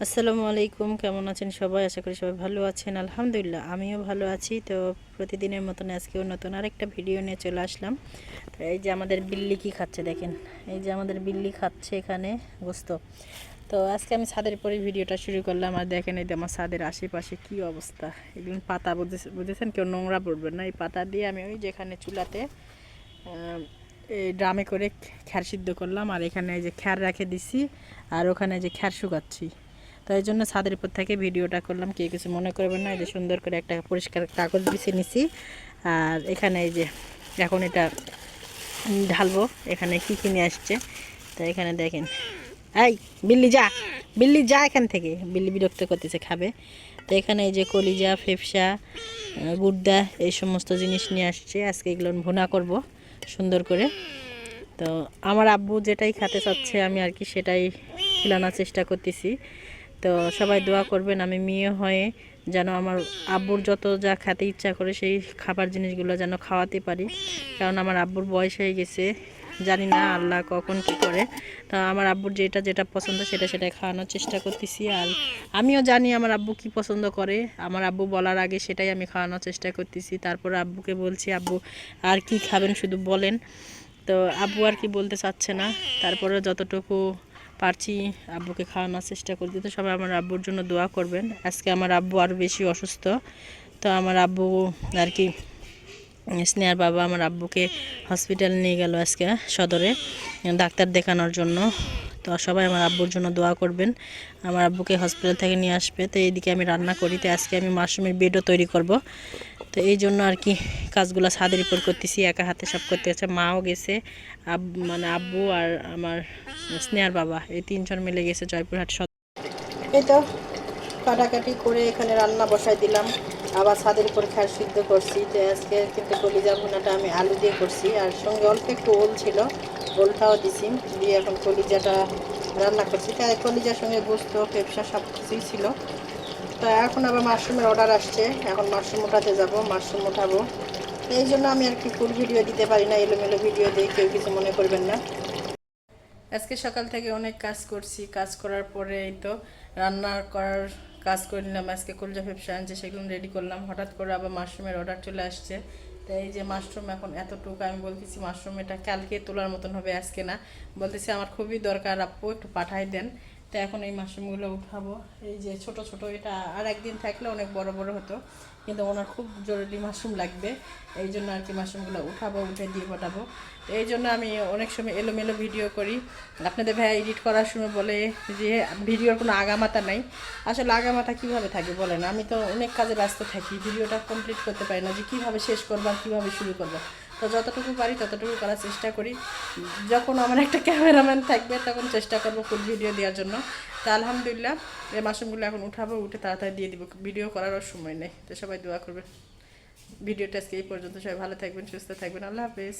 আসসালামু আলাইকুম, কেমন আছেন সবাই? আশা করি সবাই ভালো আছেন। আলহামদুলিল্লাহ, আমিও ভালো আছি। তো প্রতিদিনের মতন আজকেও নতুন আরেকটা ভিডিও নিয়ে চলে আসলাম। তো এই যে আমাদের বিল্লি কি খাচ্ছে দেখেন। এই যে আমাদের বিল্লি খাচ্ছে এখানে গোস্ত। তো আজকে আমি ছাদের পরে ভিডিওটা শুরু করলাম। আর দেখেন এই যে আমার ছাদের আশেপাশে কি অবস্থা। এগুলো পাতা বুঝে- বুঝেছেন কেউ নোংরা পড়বে না। এই পাতা দিয়ে আমি ওই যেখানে চুলাতে এই ড্রামে করে খ্যার সিদ্ধ করলাম। আর এখানে এই যে খ্যার রেখে দিছি। আর ওখানে যে খ্যার শুকাচ্ছি। তো এই জন্য ছাদের উপর থেকে ভিডিওটা করলাম। কেউ কিছু মনে করবেন না, এই যে সুন্দর করে একটা পরিষ্কার কাগজ বিছিয়ে নিছি। আর এখানে এই যে এখন এটা ঢালবো, এখানে কি কিনে আসছে, তো এখানে দেখেন। এই, বিল্লি যা বিল্লি যা এখান থেকে। বিল্লি বিরক্ত করতেছে, খাবে। তো এখানে এই যে কলিজা ফেফসা গুড়দা, এই সমস্ত জিনিস নিয়ে আসছে। আজকে এগুলো ভুনা করব সুন্দর করে। তো আমার আব্বু যেটাই খেতে চাচ্ছে, আমি আর কি সেটাই খিলানোর চেষ্টা করতেছি। তো সবাই দোয়া করবেন আমি মেয়ে হয়ে যেন আমার আব্বুর যত যা খেতে ইচ্ছা করে সেই খাবার জিনিসগুলো যেন খাওয়াতে পারি। কারণ আমার আব্বুর বয়স হয়ে গেছে, জানি না আল্লাহ কখন কী করে। তো আমার আব্বুর যেটা যেটা পছন্দ সেটা সেটাই খাওয়ানোর চেষ্টা করতেছি। আর আমিও জানি আমার আব্বু কি পছন্দ করে। আমার আব্বু বলার আগে সেটাই আমি খাওয়ানোর চেষ্টা করতেছি। তারপর আব্বুকে বলছি, আব্বু, আর কি খাবেন শুধু বলেন। তো আব্বু আর কি বলতে চাচ্ছে না। তারপরে যতটুকু পারছি আব্বুকে খাওয়ানোর চেষ্টা করছি তো সবাই আমার আব্বুর জন্য দোয়া করবেন। আজকে আমার আব্বু আরও বেশি অসুস্থ। তো আমার আব্বু আর কি, স্নেহার বাবা আমার আব্বুকে হসপিটাল নিয়ে গেল আজকে সদরে, ডাক্তার দেখানোর জন্য। তো সবাই আমার আব্বুর জন্য দোয়া করবেন। আমার আব্বুকে হসপিটাল থেকে নিয়ে আসবে। তো এইদিকে আমি রান্না করি। তো আজকে আমি মাশরুমের বেডও তৈরি করব। তো এই জন্য আর কি কাজগুলো ছাদের উপর করতেছি, একা হাতে সব করতে হচ্ছে। মাও গেছে, আব মানে আব্বু আর আমার স্নেহার বাবা, এই তিনজন মিলে গেছে জয়পুরহাট সদ এই তো, কাটাকাটি করে এখানে রান্না বসাই দিলাম। আবার ছাদের উপর খ্যার সিদ্ধ করছি। তো আজকে কিন্তু কলিজা ভুনাটা আমি আলু দিয়ে করছি। আর সঙ্গে অল্প একটু ওল ছিল, ওলটাও দিছি। দিয়ে এখন কলিজাটা রান্না করছি। তাই কলিজার সঙ্গে গোস্ত, পেপসা সব কিছুই ছিল। তো এখন আবার মাশরুমের অর্ডার আসছে। এখন মাশরুম উঠাতে যাব, মাশরুম উঠাবো। এই জন্য আমি আর কি ফুল ভিডিও দিতে পারি না, এলোমেলো ভিডিও দিয়ে কেউ কিছু মনে করবেন না। আজকে সকাল থেকে অনেক কাজ করছি, কাজ করার পরে এই তো রান্না করার কাজ করে নিলাম। আজকে কলজা ফেপসা আনছে সেগুলো রেডি করলাম। হঠাৎ করে আবার মাশরুমের অর্ডার চলে আসছে। তাই এই যে মাশরুম এখন এতটুকু আমি বলতেছি মাশরুম এটা কালকে তোলার মতন হবে, আজকে না। বলতেছি আমার খুবই দরকার, আপু একটু পাঠাই দেন। তো এখন এই মাশরুমগুলো উঠাবো। এই যে ছোট ছোট, এটা আর একদিন থাকলে অনেক বড় বড় হতো, কিন্তু ওনার খুব জরুরি মাশরুম লাগবে। এই জন্য আর কি মাশরুমগুলো উঠাবো, উঠে দিয়ে পাঠাবো তো এই জন্য আমি অনেক সময় এলোমেলো ভিডিও করি। আপনাদের ভাই এডিট করার সময় বলে যে, ভিডিওর কোনো আগামাতা নাই। আসলে আগামাতা কীভাবে থাকে বলেন? আমি তো অনেক কাজে ব্যস্ত থাকি, ভিডিওটা কমপ্লিট করতে পারি না যে কীভাবে শেষ করব আর কীভাবে শুরু করব। তো যতটুকু পারি ততটুকু করার চেষ্টা করি। যখন আমার একটা ক্যামেরাম্যান থাকবে, তখন চেষ্টা করব ফুল ভিডিও দেওয়ার জন্য। তা আলহামদুলিল্লাহ, এই মাশরুমগুলো এখন উঠাবো, উঠে তাড়াতাড়ি দিয়ে দিব। ভিডিও করারও সময় নেই। তো সবাই দোয়া করবে ভিডিওটা আজকে এই পর্যন্ত। সবাই ভালো থাকবেন, সুস্থ থাকবেন। আল্লাহ হাফেজ।